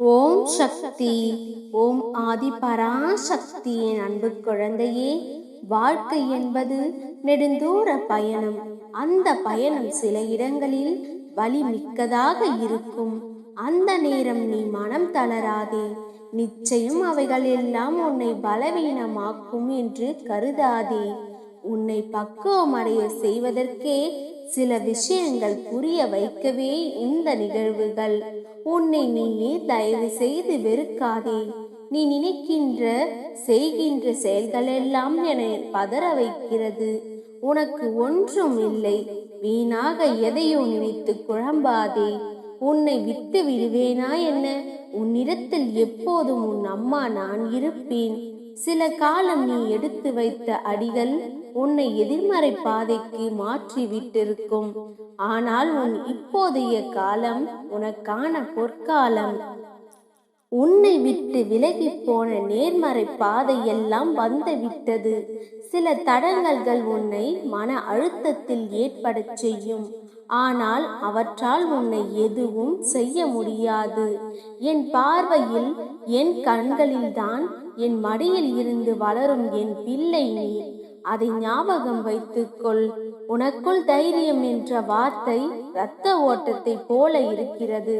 ஓம் சக்தி ஓம் ஆதி பராசக்தியின் அன்பு குழந்தையே வாழ்க்கை என்பது நெடுந்தூர பயணம். அந்த பயணம் சில இடங்களில் வலி மிக்கதாக இருக்கும். அந்த நேரம் நீ மனம் தளராதே. நிச்சயம் அவைகள் எல்லாம் உன்னை பலவீனமாக்கும் என்று கருதாதே. உன்னை பக்குவமடைய செய்வதற்கே சில விஷயங்கள் புரிய வைக்கவே இந்த நிகழ்வுகள். உன்னை நீயே தயவு செய்து வெறுக்காதே. நீ நினைக்கின்ற செய்கின்ற செயல்கள் எல்லாம் என பதற வைக்கிறது. உனக்கு ஒன்றும் இல்லை. வீணாக எதையோ நினைத்து குழம்பாதே. உன்னை விட்டு விடுவேனா என்ன? உன்னிடத்தில் எப்போதும் உன் அம்மா நான் இருப்பேன். சில காலம் நீ எடுத்து வைத்த அடிகள் உன்னை எதிர்மறை பாதைக்கு மாற்றி விட்டிருக்கும் ஆனால் உன் இப்போதைய காலம் உனக்கான பொற்காலம். உன்னை விட்டு விலகி போன நேர்மறை பாதையெல்லாம் வந்து விட்டது சில தடங்கல்கள் உன்னை மன அழுத்தத்தில் ஏற்படச் செய்யும். ஆனால் அவற்றால் உன்னை எதுவும் செய்ய முடியாது. என் பார்வையில் என் கண்களில்தான் என் மடியில் இருந்து வளரும் என் பிள்ளை நீ. அதை ஞாபகம் வைத்துக்கொள். உனக்குள் தைரியம் என்ற வார்த்தை இரத்த ஓட்டத்தை போல இருக்கிறது.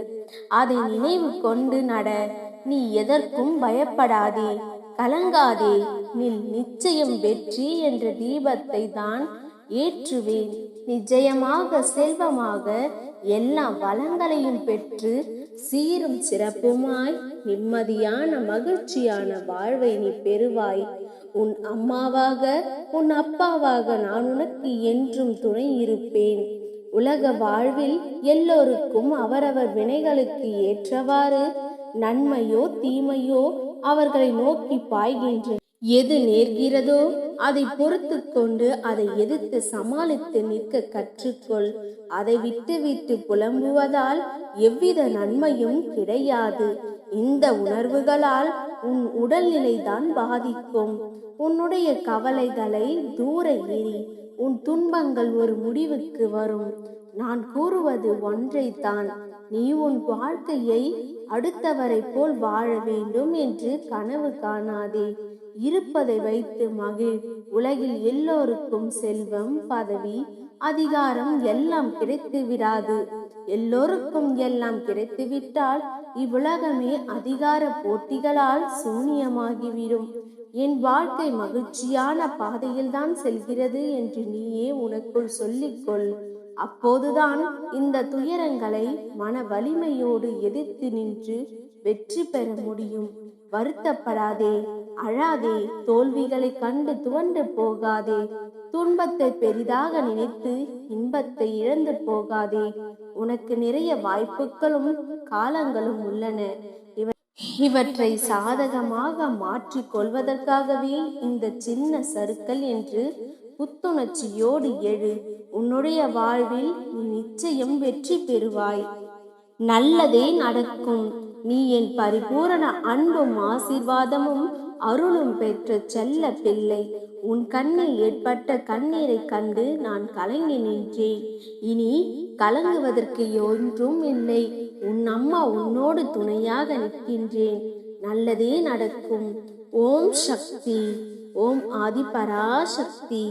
அதை நினைவு கொண்டு நட. நீ எதற்கும் பயப்படாதே. கலங்காதே. நில். நிச்சயம் வெற்றி என்ற தீபத்தை தான் ஏற்றுவேன். நிச்சயமாக செல்வமாக எல்லா வளங்களையும் பெற்று சீரும் சிறப்புமாய் நிம்மதியான மகிழ்ச்சியான வாழ்வை நீ பெறுவாய். உன் அம்மாவாக உன் அப்பாவாக நான் உனக்கு என்றும் துணை இருப்பேன். உலக வாழ்வில் எல்லோருக்கும் அவரவர் வினைகளுக்கு ஏற்றவாறு நன்மையோ தீமையோ அவர்களை நோக்கி பாய்கின்றன எது நேர்கிறதோ அதை பொறுத்து கொண்டு அதை எதிர்த்து சமாளித்து நிற்க கற்றுக்கொள். அதை விட்டு விட்டு புலம்புவதால் எவ்வித நன்மையும் கிடையாது. இந்த உணர்வுகளால் உன் உடல்நிலைதான் பாதிக்கும். உன்னுடைய கவலைகளை தூர எறி உன் துன்பங்கள் ஒரு முடிவுக்கு வரும். நான் கூறுவது ஒன்றைத்தான். நீ உன் வாழ்க்கையை அடுத்தவரை போல் வாழ வேண்டும் என்று கனவு காணாதே. இருப்பதை வைத்து மகிழ். உலகில் எல்லோருக்கும் செல்வம் பதவி அதிகாரம் எல்லாம் கிடைத்து விடாது. எல்லோருக்கும் எல்லாம் கிடைத்துவிட்டால் இவ்வுலகமே அதிகார போட்டிகளால் சூனியமாகிவிடும். என் வாழ்க்கை மகிழ்ச்சியான பாதையில்தான் செல்கிறது என்று நீயே உனக்குள் சொல்லிக்கொள். அப்போதுதான் இந்த துயரங்களை மன வலிமையோடு எதிர்த்து நின்று வெற்றி பெற முடியும். வருத்தப்படாதே அழாதே தோல்விகளை கண்டு துவண்டு போகாதே துன்பத்தை பெரிதாக நினைத்து இன்பத்தை இழந்து போகாதே. உனக்கு நிறைய வாய்ப்புகளும் காலங்களும் உள்ளன. இவ இவற்றை சாதகமாக மாற்றிக் கொள்வதற்காகவே இந்த சின்ன சருக்கள் என்று புத்துணர்ச்சியோடு எழு உன்னுடைய வாழ்வில் நீ நிச்சயம் வெற்றி பெறுவாய். நல்லதே நடக்கும். நீ என் பரிபூரண அன்பும் ஆசீர்வாதமும் அருளும் பெற்ற செல்ல பிள்ளை. உன் கண்ணில் ஏற்பட்ட கண்ணீரை கண்டு நான் கலங்கி நின்றேன். இனி கலங்குவதற்கு ஒன்றும் இல்லை. உன் அம்மா உன்னோடு துணையாக நிற்கின்றேன். நல்லதே நடக்கும். ஓம் சக்தி. ஓம் ஆதிபராசக்தி.